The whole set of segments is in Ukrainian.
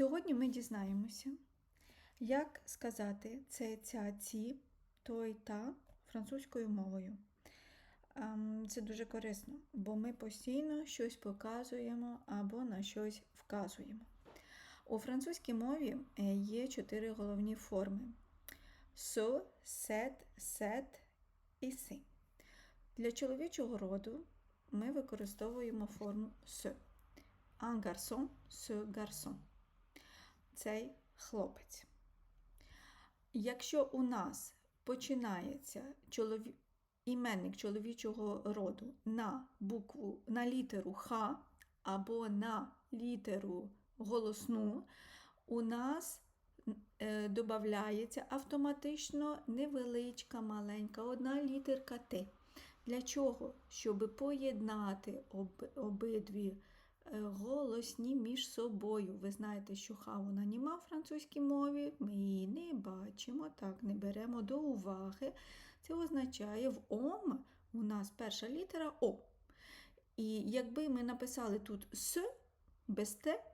Сьогодні ми дізнаємося, як сказати це, ця, ці, той, та французькою мовою. Ем, Це дуже корисно, бо ми постійно щось показуємо або на щось вказуємо. У французькій мові е, є чотири головні форми: со, сет, сет і си. Для чоловічого роду ми використовуємо форму. Un garçon, ce garçon. Цей хлопець. Якщо у нас починається чолові... іменник чоловічого роду на букву, на літеру Х або на літеру голосну, у нас е, додається автоматично невеличка, маленька, одна літерка Т. Для чого? Щоб поєднати об, обидві голосні між собою. Ви знаєте, що ха вона німа в французькій мові, ми її не бачимо, так, не беремо до уваги. Це означає в ом у нас перша літера О. І якби ми написали тут С без Т,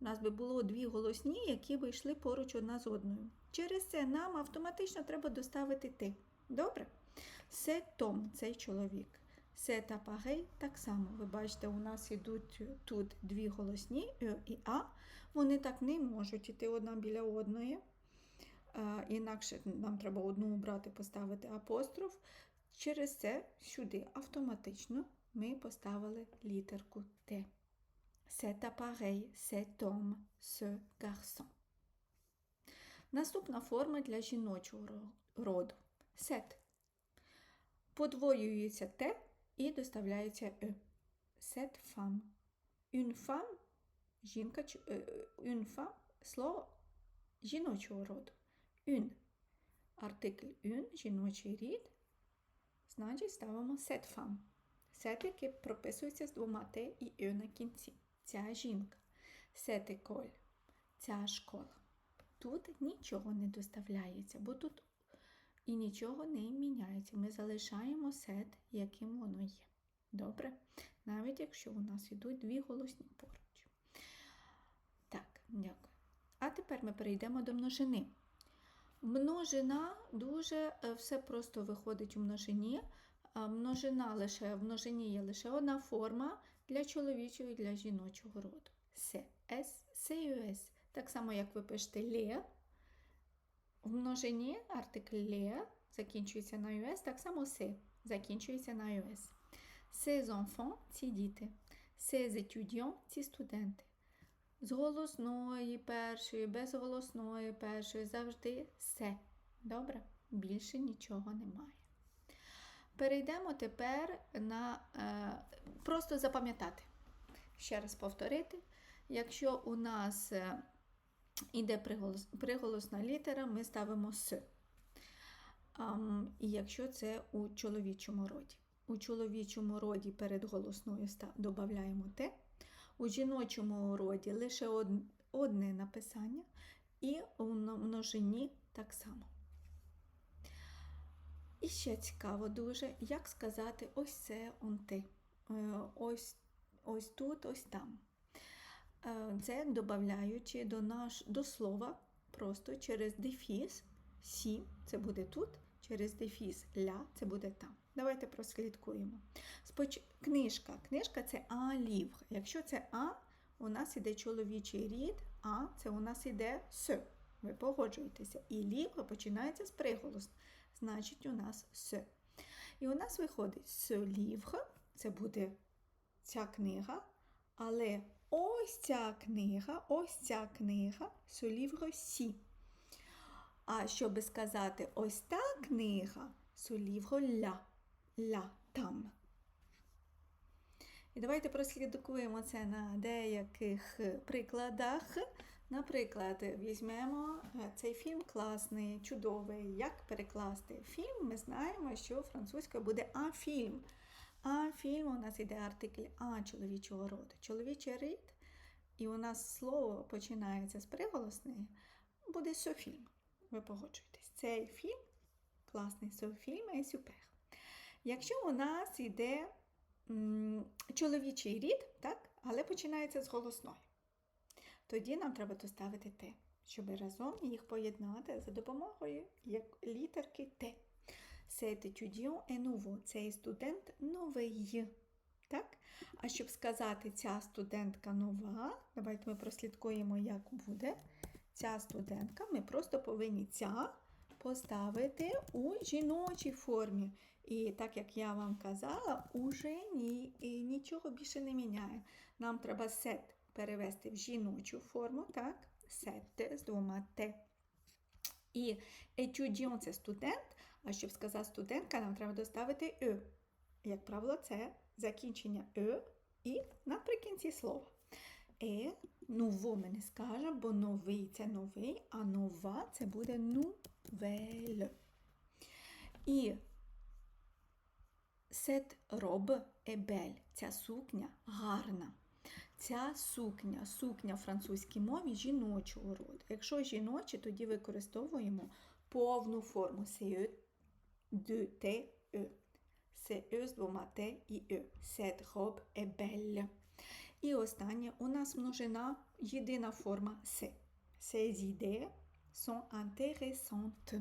у нас би було дві голосні, які би йшли поруч одна з одною. Через це нам автоматично треба доставити Т. Добре? Це Том, цей чоловік. Це апагей так само. Ви бачите, у нас йдуть тут дві голосні Е і А. Вони так не можуть йти одна біля одної. А, інакше нам треба одну обрати, поставити апостроф. Через це сюди автоматично ми поставили літерку Т. Cet appareil, cet homme, ce. Наступна форма для жіночого роду. Сет. Подвоюється Т і доставляється Е. Cette femme. Une femme – жінка, ч- е, une femme – слово жіночого роду. Une. Артикль une, жіночий рід. Значить, ставимо cette femme. Сет, яке прописується з двома Т і Е на кінці. Ця жінка. Cette école. Ця школа. Тут нічого не доставляється, бо тут і нічого не міняється. Ми залишаємо сет, яким воно є. Добре? Навіть якщо у нас йдуть дві голосні поруч. Так, дякую. А тепер ми перейдемо до множини. Множина дуже е, все просто виходить у множині. Множина лише в множині є лише одна форма для чоловічого і для жіночого роду. С, С, С С. Так само, як ви пишете ле, в множині артикль ле закінчується на US, так само се закінчується на US. Ces enfants – ці діти. Ces étudiants – ці студенти. З голосної першої, без голосної першої завжди се. Добре? Більше нічого немає. Перейдемо тепер на е, просто запам'ятати. Ще раз повторити. Якщо у нас е, іде приголос, приголосна літера, ми ставимо С. І якщо це у чоловічому роді. У чоловічому роді перед голосною додаємо Т. У жіночому роді лише од- одне написання, і у мно- множині так само. І ще цікаво дуже, як сказати ось це он ти. Е, Ось, ось тут, ось там. Е, Це додаючи до, наш, до слова просто через дефіс сі, це буде тут, через дефіс ля, це буде там. Давайте прослідкуємо. Споч... Книжка. Книжка це а лівр. Якщо це а, у нас іде чоловічий рід, а це у нас іде с. Ви погоджуєтеся. І лівр починається з приголос. Значить, у нас с. І у нас виходить с лівр, це буде ця книга, але ось ця книга, ось ця книга, livre сі. А щоб сказати ось та книга, ce ля, ля там. І давайте прослідкуємо це на деяких прикладах. Наприклад, візьмемо е, цей фільм класний, чудовий. Як перекласти фільм? Ми знаємо, що французькою буде а фільм. А фільм у нас іде артикль А чоловічого роду. Чоловічий рід, і у нас слово починається з приголосної, буде софільм. Ви погоджуєтесь. Цей фільм класний софільм і супер. Якщо у нас іде м, чоловічий рід, так, але починається з голосної. тоді нам треба доставити Т, щоб разом їх поєднати за допомогою як літерки Т. Cet étudiant. Цей студент новий. Так? А щоб сказати ця студентка нова, давайте ми прослідкуємо, як буде. Ця студентка, ми просто повинні ця поставити у жіночій формі. І так як я вам казала, уже ні, і нічого більше не міняє. Нам треба сет перевести в жіночу форму, так? Сет з двома Т. І етюдіон це студент, а щоб сказати студентка, нам треба доставити Е. Як правило, це закінчення Е і наприкінці слова. Е, ново ми не скажемо, бо новий це новий, а нова це буде нувель. І robe est belle. Ця сукня гарна. Ця сукня, сукня в французькій мові жіночого роду. Якщо жіночі, тоді використовуємо повну форму CE, de E. CE з двома T і E. Cette robe est belle. І останнє у нас множина єдина форма C. Ces idées sont intéressantes.